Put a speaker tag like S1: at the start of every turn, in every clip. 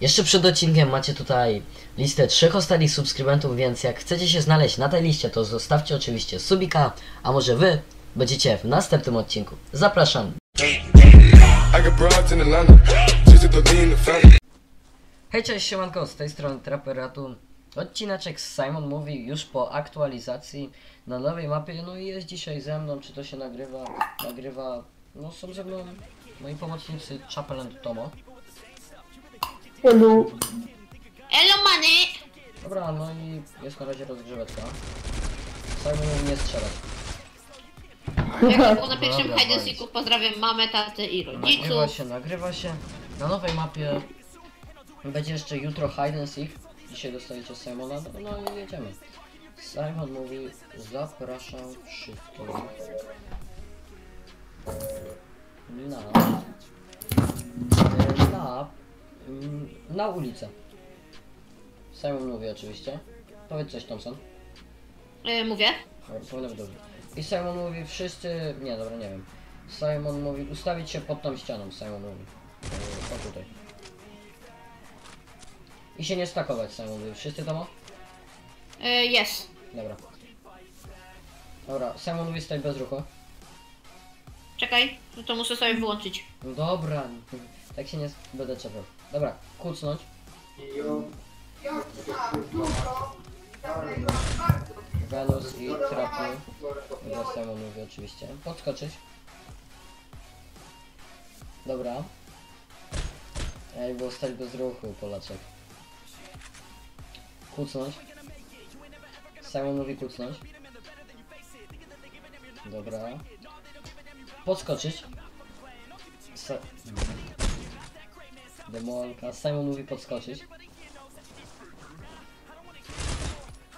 S1: Jeszcze przed odcinkiem macie tutaj listę trzech ostatnich subskrybentów, więc jak chcecie się znaleźć na tej liście, to zostawcie oczywiście subika, a może wy będziecie w następnym odcinku. Zapraszam. Hej, cześć, siemanko, z tej strony Traperatu. Odcineczek z Simon mówi już po aktualizacji na nowej mapie, no i jest dzisiaj ze mną, czy to się nagrywa, nagrywa, no są ze mną moi pomocnicy Chapel and Tomo.
S2: Hello.
S3: Elo many!
S1: Dobra, no i jest na razie rozgrzeweczka. Simon mówi nie strzelać.
S3: Jak było na pierwszym
S1: Dobra,
S3: hide and seeku, pozdrawiam mamę, tatę i
S1: Nagrywa
S3: rodziców.
S1: się, nagrywa się. Na nowej mapie będzie jeszcze jutro hide and seek. Dzisiaj dostajecie Simona, no, no i jedziemy. Simon mówi, zapraszam wszystkich na, na, na ulicę. Simon mówi oczywiście. Powiedz coś Thompson.
S3: E, mówię.
S1: Powinno być dobrze. I Simon mówi wszyscy... Nie, dobra, nie wiem. Simon mówi ustawić się pod tą ścianą, Simon mówi. Yy, o tutaj. I się nie stakować, Simon mówi. Wszyscy to ma?
S3: E, jest.
S1: Dobra. Dobra, Simon mówi stać bez ruchu.
S3: Czekaj, no to muszę sobie wyłączyć.
S1: No dobra, tak się nie będę czepiał. Dobra, kucnąć. Venus i trapny. Chyba Simon mówi oczywiście. Podskoczyć. Dobra. Ej, było stać bez ruchu, Polaczek. Kucnąć. Simon mówi kucnąć. Dobra. Podskoczyć. Demolka. Simon mówi podskoczyć.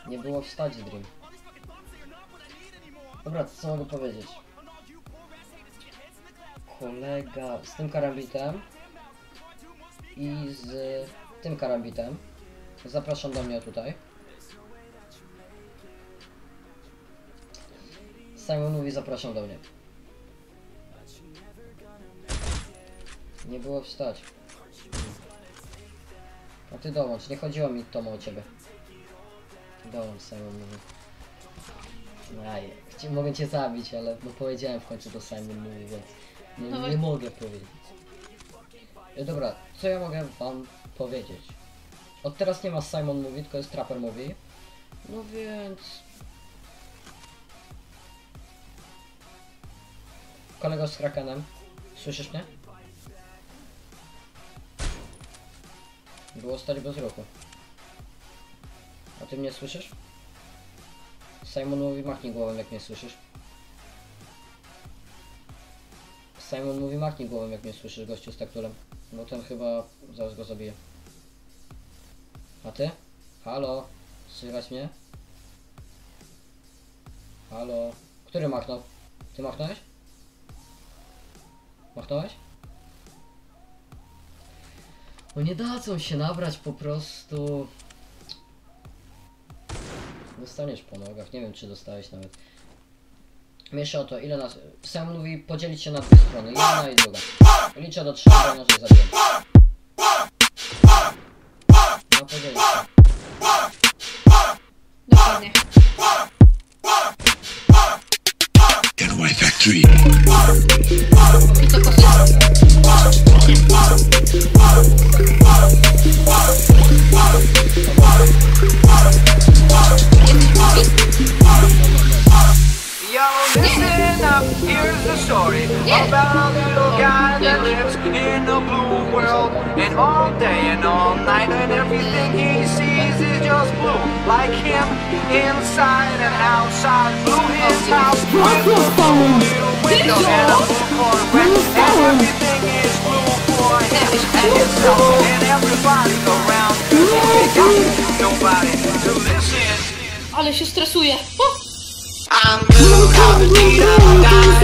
S1: Nie było wstać Dream. Dobra, co mogę powiedzieć? Kolega z tym karambitem i z tym karambitem. Zapraszam do mnie tutaj. Simon mówi zapraszam do mnie. Nie było wstać. A ty dołącz, nie chodziło mi Tomo o ciebie. Dołącz Simon mówi. Aj, chci- mogę cię zabić, ale no powiedziałem w końcu to Simon mówi, więc no,
S3: No
S1: nie
S3: właśnie.
S1: mogę powiedzieć. E, dobra, co ja mogę wam powiedzieć? Od teraz nie ma Simon mówi, tylko jest Trapper mówi. No więc... Kolego z Krakenem, słyszysz mnie? Było stać bez ruchu. A ty mnie słyszysz? Simon mówi machnij głową jak mnie słyszysz. Simon mówi machnij głową jak mnie słyszysz gościu z tekturem. Bo ten chyba zaraz go zabije. A ty? Halo? Słychać mnie? Halo? Który machnął? Ty machnąłeś? Machnąłeś? No nie dadzą się nabrać po prostu. Dostaniesz po nogach, nie wiem czy dostałeś nawet. Mniejsza o to, ile nas... Sam mówi podzielić się na dwie strony, jedna i druga. Liczę do trzech, bo inaczej zabiję. No podzielić się.
S3: Dokładnie.
S4: Getaway Factory.
S3: I co kosy?
S5: Yo, listen up, here's the story about a little guy that lives in a blue world. And all day and all night, and everything he sees is just blue. Like him, inside and outside. Blue his house with a blue little window and a blue Corvette. And everything and and everybody around you.
S3: Ale się stresuje. Oh.
S5: I'm blue, I'm need,
S3: a die,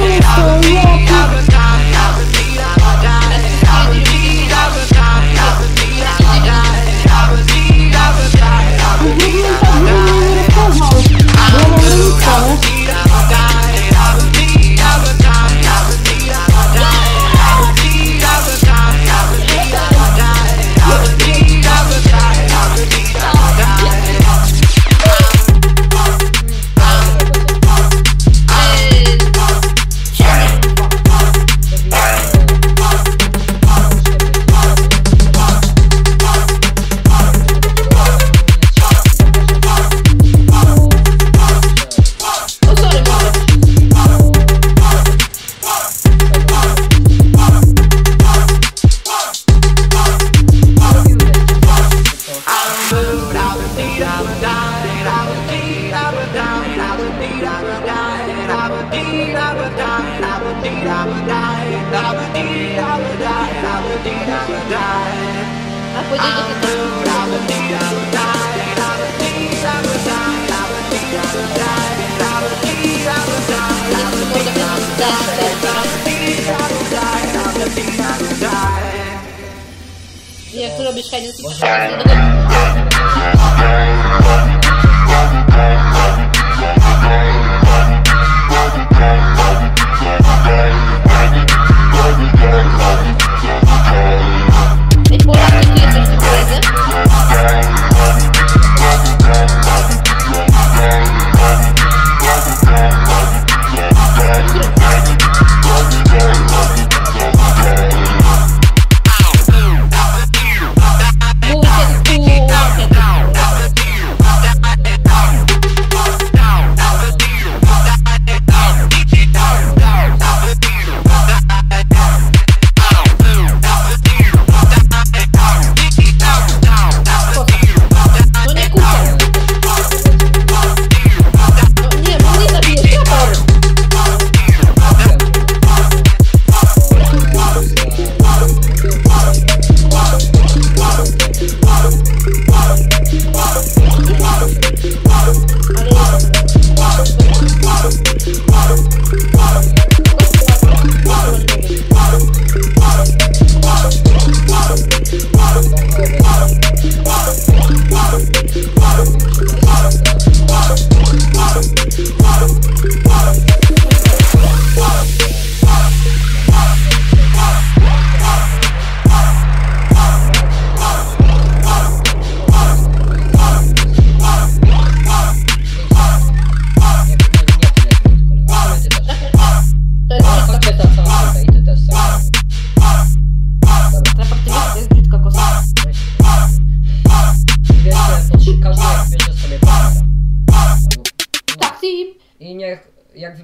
S3: Jak robisz
S1: fajny z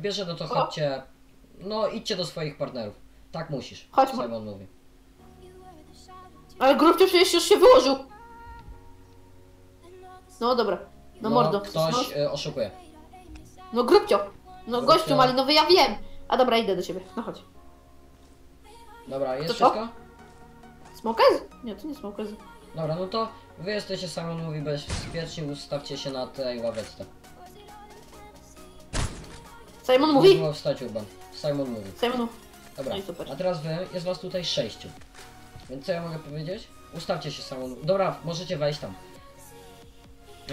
S1: jak wybierze, no to chodźcie, no idźcie do swoich partnerów. Tak musisz.
S3: Chodźmy.
S1: Simon mówi.
S3: Ale grubcio przecież już się wyłożył. No dobra. No, mordo.
S1: Ktoś y, oszukuje.
S3: No grubcio. No
S1: Grubcio.
S3: gościu malinowy, ja wiem. A dobra, idę do ciebie. No chodź.
S1: Dobra, jest
S3: To
S1: wszystko?
S3: Smokez? Nie, to nie smokez.
S1: Dobra, no to wy jesteście, Simon mówi, bezpiecznie ustawcie się na tej ławeczce.
S3: Simon mówi?
S1: Było wstać Urban. Simon mówi.
S3: Simon
S1: Dobra,
S3: No i super.
S1: a teraz wy, jest was tutaj sześciu. Więc co ja mogę powiedzieć? Ustawcie się Simon. Dobra, możecie wejść tam.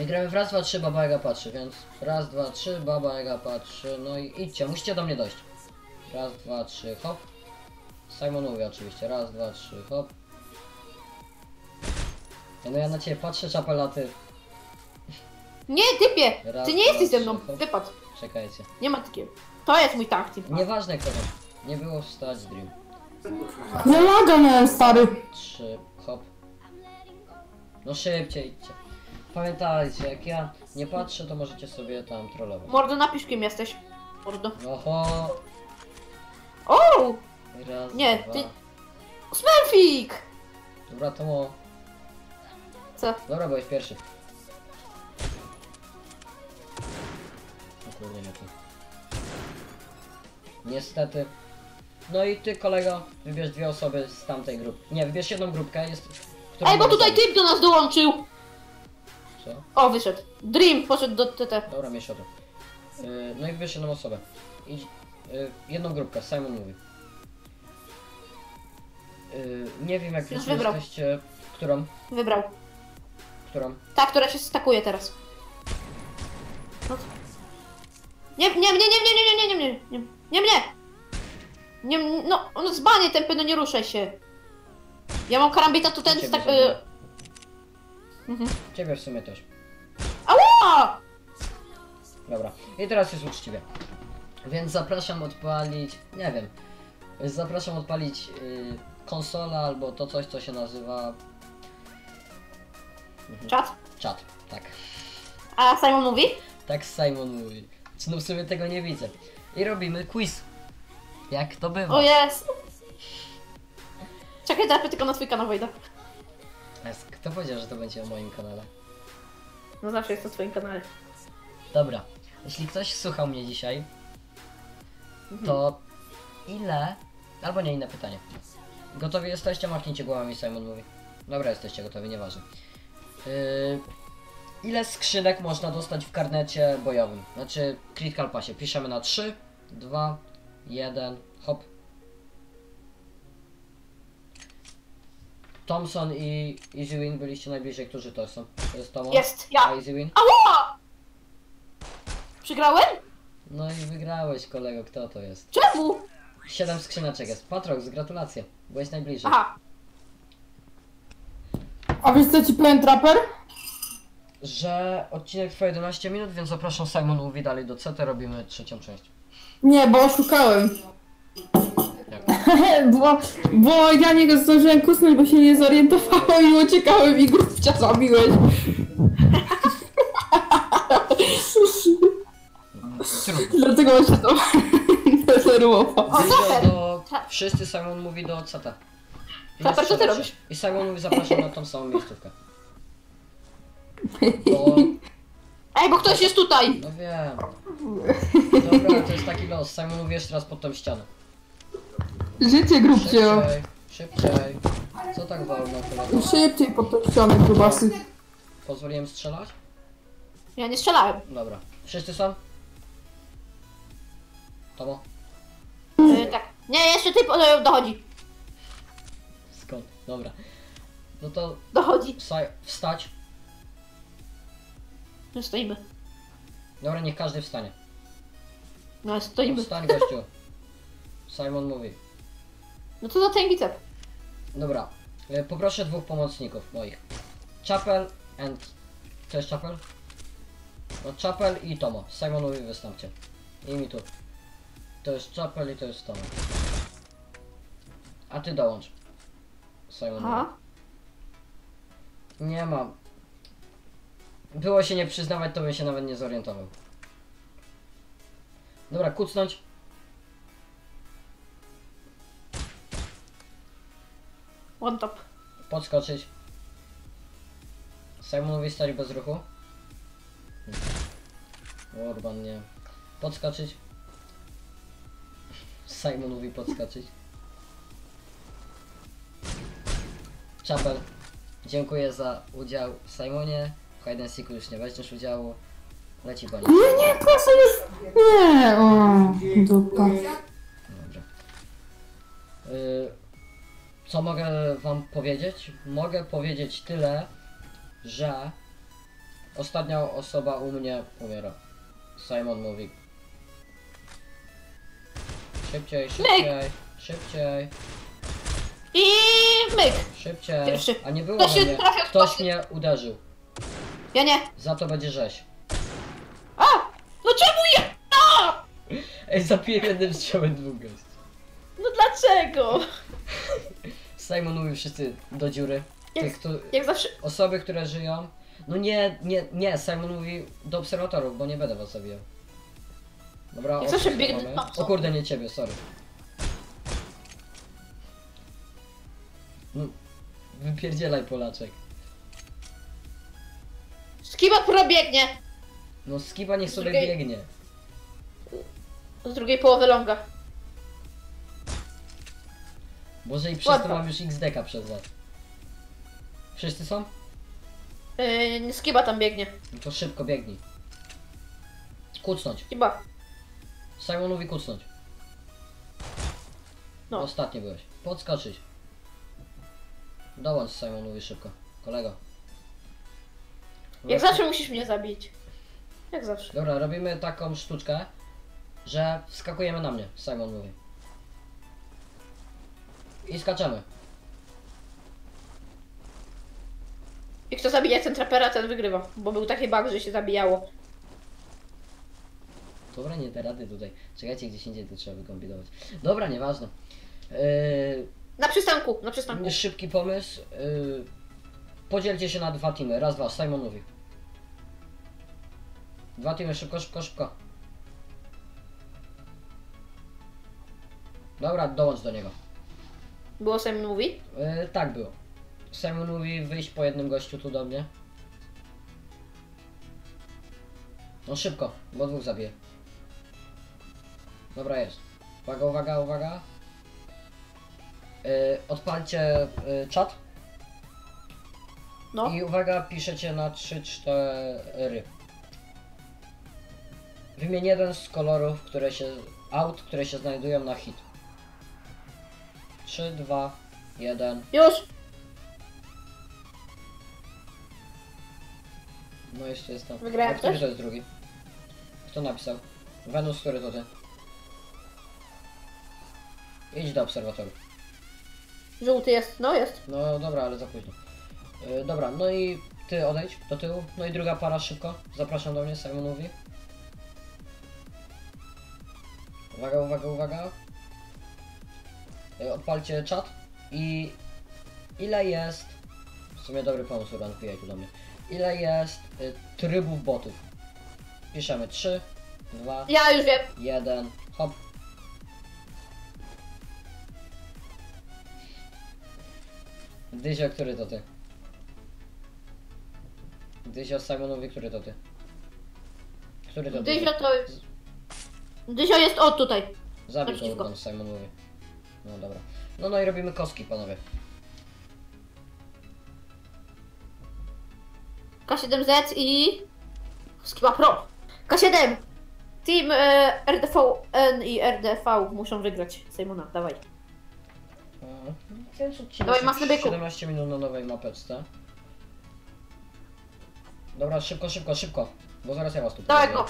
S1: I gramy w raz, dwa, trzy, baba Jaga patrzy, więc raz, dwa, trzy, baba Jaga patrzy, no i idźcie, musicie do mnie dojść. Raz, dwa, trzy, hop. Simon mówi oczywiście, raz, dwa, trzy, hop. No ja na ciebie patrzę, czapelaty.
S3: Nie, typie!
S1: Raz,
S3: Ty nie jesteś ze mną.
S1: trzy, hop.
S3: Wypadł.
S1: Czekajcie.
S3: Nie ma takiego. To jest mój taktyk.
S1: Nieważne kto tam. Nie było wstać, Dream.
S2: Nie laga miałem, stary.
S1: Trzy, hop. No szybciej idźcie. Pamiętajcie, jak ja nie patrzę, to możecie sobie tam trollować.
S3: Mordo, napisz kim jesteś. Mordo.
S1: Oho!
S3: O!
S1: Raz,
S3: Nie,
S1: dwa.
S3: ty- Smurfik!
S1: Dobra, to mo...
S3: Co?
S1: Dobra, byłeś pierwszy. Nie. Niestety. No i ty, kolego, wybierz dwie osoby z tamtej grupy. Nie, wybierz jedną grupkę, jest...
S3: Ej, bo tutaj typ do nas dołączył!
S1: Co?
S3: O, wyszedł. Dream poszedł do TT.
S1: Dobra, mniejsza to. Yy, no i wybierz jedną osobę. Idź, yy, jedną grupkę, Simon mówi. Yy, nie wiem jak
S3: Już
S1: wiecie,
S3: wybrał.
S1: jesteście... Którą?
S3: Wybrał.
S1: Którą?
S3: Ta, która się stakuje teraz. Nie, nie, nie, nie, nie, nie, nie, nie, nie, nie, nie, nie, nie, no, on zbanie tempy, no nie ruszaj się. Ja mam karambita, to ten
S1: Ciebie zabiję.
S3: Y... Mhm.
S1: Ciebie w sumie też.
S3: Ała!
S1: Dobra. I teraz jest uczciwie. Więc zapraszam odpalić... Nie wiem. Zapraszam odpalić yy, konsolę albo to coś, co się nazywa...
S3: Czat.
S1: Czat. Tak.
S3: A Simon mówi?
S1: Tak Simon mówi. No w sumie tego nie widzę. I robimy quiz. Jak to bywa.
S3: O jest. Czekaj, teraz tylko na twój kanał wejdę.
S1: Kto powiedział, że to będzie o moim kanale?
S3: No zawsze jest na swoim kanale.
S1: Dobra. Jeśli ktoś słuchał mnie dzisiaj, to ile... Albo nie inne pytanie. Gotowi jesteście? Machnijcie głowami, Simon mówi. Dobra, jesteście gotowi, nieważne. Yy, ile skrzynek można dostać w karnecie bojowym? Znaczy, Critical Passie. Piszemy na 3, 2, 1, hop. Thompson i Easy Win byliście najbliżej, którzy to są? To jest Tomo?
S3: Jest, ja.
S1: A Easy Win?
S3: Ała! Przegrałem?
S1: No i wygrałeś kolego, kto to jest?
S3: Czemu?
S1: 7 skrzyneczek jest. Patrox, gratulacje. Byłeś najbliżej.
S3: Aha.
S2: A wiesz co ci powiem, Trapper?
S1: Że odcinek trwa 11 minut, więc zapraszam Simon mówi dalej do CT, robimy trzecią część.
S2: Nie, bo oszukałem. bo, bo ja nie zdążyłem kusnąć, bo się nie zorientowałem i uciekałem i grubcia zabiłeś. Dlatego się to denerwował.
S3: O,
S1: Bliżej
S3: Trapper.
S1: do... Wszyscy Simon mówi do CT. I
S3: Trapper, co ty robisz?
S1: I Simon mówi zapraszam na tą samą miejscówkę. Bo...
S3: Ej, bo ktoś jest tutaj.
S1: No wiem. Dobra, to jest taki los. Simon mówi jeszcze raz pod tą ścianę.
S2: Życie grubcie.
S1: Szybciej, szybciej. Co tak wolno, kolego?
S2: Szybciej pod tą ścianę, grubasy.
S1: Pozwoliłem strzelać?
S3: Ja nie strzelałem.
S1: Dobra. Wszyscy są? Tomo?
S3: E, tak. Nie, jeszcze ty e, dochodzi.
S1: Skąd? Dobra. No to
S3: Dochodzi.
S1: wsta- wstać.
S3: No stoimy.
S1: Dobra, niech każdy wstanie.
S3: No
S1: No
S3: stoimy.
S1: Wstań gościu. Simon mówi.
S3: No co za ten bicep?
S1: Dobra. e, Poproszę dwóch pomocników moich. Chapel and... To jest Chapel? No Chapel i Tomo. Simon mówi wystąpcie. I mi tu. To jest Chapel i to jest Tomo. A ty dołącz. Simon mówi.
S3: Aha.
S1: Nie mam. Było się nie przyznawać, to bym się nawet nie zorientował. Dobra, kucnąć.
S3: One top.
S1: Podskoczyć. Simonowi stać bez ruchu. Urban nie. Podskoczyć. Simonowi podskoczyć. Chapel. Dziękuję za udział w Simonie. W Hide and Seeku już nie weźmiesz udziału. Leci po nim.
S2: Nie, nie, klasa jest... Nie, o, dupa.
S1: Dobra. Y, co mogę wam powiedzieć? Mogę powiedzieć tyle, że ostatnia osoba u mnie umiera. Simon mówi. Szybciej, szybciej, szybciej,
S3: I myk.
S1: szybciej.
S3: Pierwszy.
S1: A nie było
S3: Ktoś
S1: mnie. Ktoś mnie uderzył.
S3: Ja nie.
S1: Za to będzie rzeź.
S3: A! No czemu ja? A!
S1: Ej, zapiję jednym strzałem dwóch gości.
S3: No dlaczego?
S1: Simon mówi wszyscy do dziury. Tych,
S3: Jak,
S1: kto,
S3: jak zawsze.
S1: Osoby, które żyją. No nie, nie, nie, Simon mówi do obserwatorów, bo nie będę was zabijał. Dobra,
S3: Jak
S1: o,
S3: zawsze biegnę są.
S1: O kurde, nie ciebie, sorry. No, wypierdzielaj Polaczek.
S3: Skiba probiegnie.
S1: No skiba niech sobie
S3: drugiej-
S1: biegnie.
S3: Z drugiej połowy longa.
S1: Boże i przez
S3: Ładno.
S1: to mam już XDK przez was. Wszyscy są?
S3: Yy, skiba tam biegnie.
S1: No to szybko biegnij. Kucnąć.
S3: Skiba.
S1: Simon mówi kucnąć.
S3: No.
S1: Ostatni byłeś. Podskoczyć. Dołącz Simon mówi szybko. Kolego.
S3: Jak zawsze musisz mnie zabić. Jak zawsze.
S1: Dobra, robimy taką sztuczkę, że wskakujemy na mnie, Simon mówi. I skaczemy.
S3: I kto zabija ten trapera, ten wygrywa. Bo był taki bug, że się zabijało.
S1: Dobra, nie da rady tutaj. Czekajcie, gdzieś indziej tu trzeba wykombinować. Dobra, nieważne. Yy,
S3: Na przystanku, na przystanku.
S1: szybki pomysł. Yy, podzielcie się na dwa teamy. Raz, dwa, Simon mówi. Dwa teamy, szybko, szybko, szybko. Dobra, dołącz do niego.
S3: Było Simon mówi.
S1: Yy, tak było. Simon mówi wyjść po jednym gościu tu do mnie. No szybko, bo dwóch zabije. Dobra jest. Uwaga, uwaga, uwaga. Y, odpalcie y, czat
S3: No.
S1: i uwaga, piszecie na 3-4. Wymień jeden z kolorów, które się. aut, które się znajdują na hit. 3, 2, 1.
S3: Już!
S1: No jeszcze jest tam.
S3: Wygrałem
S1: A który
S3: też?
S1: to jest drugi? Kto napisał? Wenus, który to ty? Idź do obserwatorów.
S3: Żółty jest, no jest.
S1: No dobra, ale za późno. Yy, dobra, no i ty odejdź do tyłu. No i druga para szybko. Zapraszam do mnie, Simon mówi. Uwaga, uwaga, uwaga. Yy, odpalcie czat i ile jest. W sumie dobry pomysł, Uran, wbijaj tu do mnie. Ile jest y, trybów botów? Piszemy 3, 2,
S3: Ja już wiem.
S1: 1, hop. Dyzio, który to ty? Dyzio Simonowi, który to ty? Który to
S3: Dyzio to... Dyzio jest o tutaj.
S1: Zabij to. Urban Simonowi. No dobra. No no i robimy kostki, panowie.
S3: K7Z i... Skiba Pro. K7! Team e, RDVN i RDV muszą wygrać. Simona, dawaj.
S1: E, odcinek
S3: Dawaj, masny byku.
S1: 17 minut na nowej mapeczce. Dobra, szybko, szybko, szybko. Bo zaraz ja was tu
S3: Dawaj
S1: pojawię.
S3: go!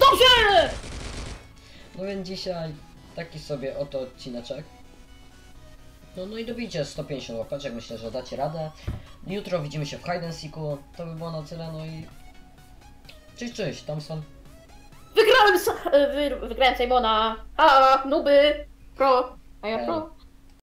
S3: Dobrze!
S1: No więc dzisiaj taki sobie oto odcineczek. No, no i dobijcie 150 łapeczek, myślę, że dacie radę. Jutro widzimy się w Hide and Seeku, to by było na tyle, no i... Cześć, cześć, Thompson.
S3: Wygrałem, s- e, wy, wygrałem Simona. A, nuby. Pro. A ja pro.